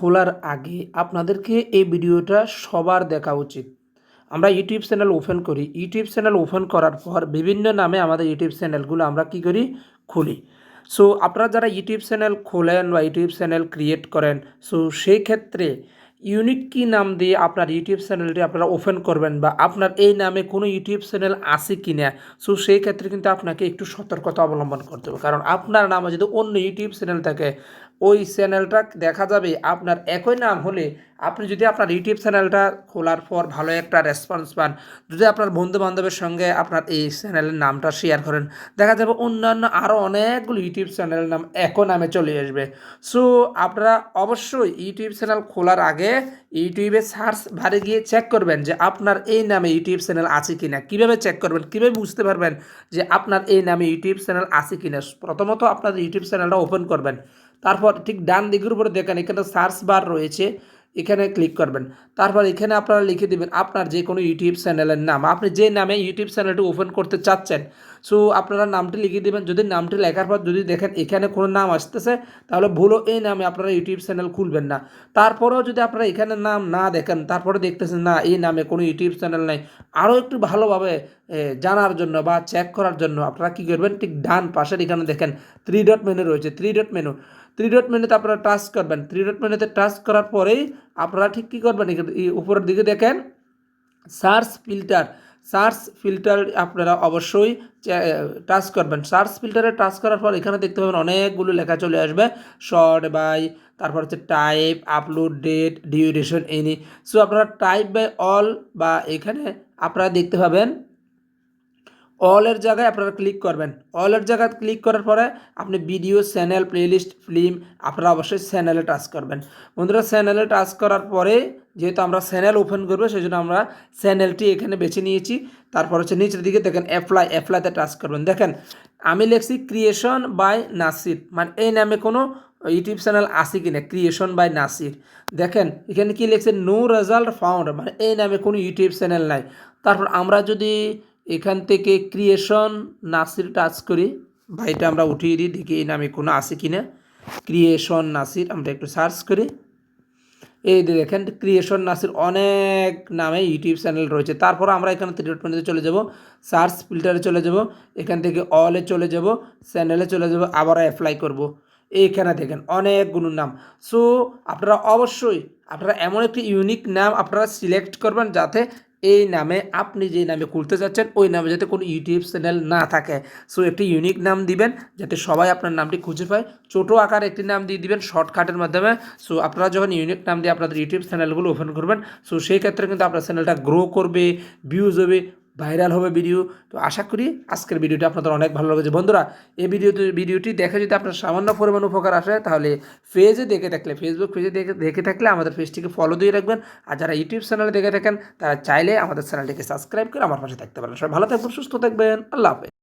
খোলার আগে আপনাদেরকে এই ভিডিওটা সবার দেখা উচিত। আমরা ইউটিউব চ্যানেল ওপেন করি। ইউটিউব চ্যানেল ওপেন করার পর বিভিন্ন নামে আমাদের ইউটিউব চ্যানেলগুলো আমরা কি করি? খুলি। সো আপনারা যারা ইউটিউব চ্যানেল খোলেন বা ইউটিউব চ্যানেল ক্রিয়েট করেন সো সেই ক্ষেত্রে ইউনিক কি নাম দিয়ে আপনার ইউটিউব চ্যানেলটি আপনারা ওপেন করবেন বা আপনার এই নামে কোনো ইউটিউব চ্যানেল আছে কি না সো সেই ক্ষেত্রে কিন্তু আপনাকে একটু সতর্কতা অবলম্বন করতে হবে। কারণ আপনার নামে যদি অন্য ইউটিউব চ্যানেল থাকে ওই চ্যানেলটা দেখা যাবে। আপনার একই নাম হলে আপনি যদি আপনার ইউটিউব চ্যানেলটা খোলার পর ভালো একটা রেসপন্স পান, যদি আপনার বন্ধু বান্ধবের সঙ্গে আপনার এই চ্যানেলের নামটা শেয়ার করেন, দেখা যাবে অন্যান্য আরও অনেকগুলো ইউটিউব চ্যানেলের নাম একই নামে চলে আসবে। সো আপনারা অবশ্যই ইউটিউব চ্যানেল খোলার আগে ইউটিউবে সার্চ বারে গিয়ে চেক করবেন যে আপনার এই নামে ইউটিউব চ্যানেল আছে কি না কীভাবে চেক করবেন? কীভাবে বুঝতে পারবেন যে আপনার এই নামে ইউটিউব চ্যানেল আছে কি না প্রথমত আপনার ইউটিউব চ্যানেলটা ওপেন করবেন। তারপর ঠিক ডান দিকের উপরে দেখেন, এখানে সার্চ বার রয়েছে, এখানে ক্লিক করবেন। তারপর এখানে আপনারা লিখে দেবেন আপনার যে কোনো ইউটিউব চ্যানেলের নাম। আপনি যে নামে ইউটিউব চ্যানেলটি ওপেন করতে চাচ্ছেন সো আপনারা নামটি লিখে দেবেন। যদি নামটি লেখার পর যদি দেখেন এখানে কোনো নাম আসতেছে, তাহলে ভুলও এই নামে আপনারা ইউটিউব চ্যানেল খুলবেন না। তারপরেও যদি আপনারা এখানে নাম না দেখেন, তারপরে দেখতেছেন, না, এই নামে কোনো ইউটিউব চ্যানেল নেই। আরও একটু ভালোভাবে জানার জন্য বা চেক করার জন্য আপনারা কী করবেন? ঠিক ডান পাশের এখানে দেখেন থ্রি ডট মেনু রয়েছে। Three dot menu three dot মেনুতে আপনারা টাচ করবেন। থ্রি ডট মেনুতে টাচ করার পরেই আপনারা ঠিক কী করবেন? উপরের দিকে দেখেন সার্চ ফিল্টার সার্চ ফিল্টার আপনারা অবশ্যই টাচ করবেন। সার্চ ফিল্টারে টাচ করার পর এখানে দেখতে পাবেন অনেকগুলো লেখা চলে আসবে। শর্ট বাই তারপর হচ্ছে type upload date duration any so আপনারা টাইপ বাই অল বা এখানে আপনারা দেখতে পাবেন অলের জায়গায় আপনারা ক্লিক করবেন। অলের জায়গায় ক্লিক করার পরে আপনি ভিডিও চ্যানেল প্লেলিস্ট ফিল্ম আপনারা অবশ্যই চ্যানেলে টাচ করবেন। বন্ধুরা চ্যানেলে টাচ করার পরে যেহেতু আমরা চ্যানেল ওপেন করব সেই জন্য আমরা চ্যানেলটি এখানে বেছে নিয়েছি। তারপর হচ্ছে নিচের দিকে দেখেন অ্যাপ্লাই অ্যাপ্লাইতে টাচ করবেন। দেখেন, আমি লিখছি ক্রিয়েশন বাই নাসির মানে এই নামে কোনো ইউটিউব চ্যানেল আছে কিনা ক্রিয়েশন বাই নাসির দেখেন, এখানে কি লিখছে? নো রেজাল্ট ফাউন্ড মানে এই নামে কোনো ইউটিউব চ্যানেল নাই। তারপর আমরা যদি এখান থেকে ক্রিয়েশন নাসির টাচ করি। এটা আমরা উঠিয়ে দিই, দেখি এই নামে কোনো আছে কি না ক্রিয়েশন নাসির, আমরা একটু সার্চ করি। এই দেখেন ক্রিয়েশন নাসির অনেক নামে ইউটিউব চ্যানেল রয়েছে। তারপর আমরা এখানে ট্রিটমেন্টে চলে যাব। সার্চ ফিল্টারে চলে যাব। এখান থেকে অলে চলে যাব। চ্যানেলে চলে যাব। আবার অ্যাপ্লাই করব। এইখানে দেখেন অনেকগুলো নাম। সো আপনারা অবশ্যই, আপনারা এমন একটি ইউনিক নাম আপনারা সিলেক্ট করবেন যাতে এই নামে আপনি যে নামে খুলতে চাচ্ছেন ওই নামে যাতে কোনো ইউটিউব চ্যানেল না থাকে। সো একটি ইউনিক নাম দিবেন, যাতে সবাই আপনার নামটি খুঁজে পায়। ছোটো আকার একটি নাম দিয়ে দিবেন শর্টকাটের মাধ্যমে। সো আপনারা যখন ইউনিক নাম দিয়ে আপনাদের ইউটিউব চ্যানেলগুলো ওপেন করবেন সো সেই ক্ষেত্রে কিন্তু আপনার চ্যানেলটা গ্রো করবে ভিউজ হবে। ভাইরাল হবে ভিডিও। তো আশা করি আজকের ভিডিওটি আপনাদের অনেক ভালো লেগেছে। বন্ধুরা, এই ভিডিওতে ভিডিওটি দেখে যদি আপনার সামান্য পরিমাণ উপকার আসে, তাহলে পেজে দেখে থাকলে ফেসবুক পেজে দেখে দেখে থাকলে আমাদের পেজটিকে ফলো দিয়ে রাখবেন। আর যারা ইউটিউব চ্যানেলে দেখে থাকেন, তারা চাইলে আমাদের চ্যানেলটিকে সাবস্ক্রাইব করে আমার পাশে থাকতে পারেন। সবাই ভালো থাকবেন, সুস্থ থাকবেন। আল্লাহ হাফেজ।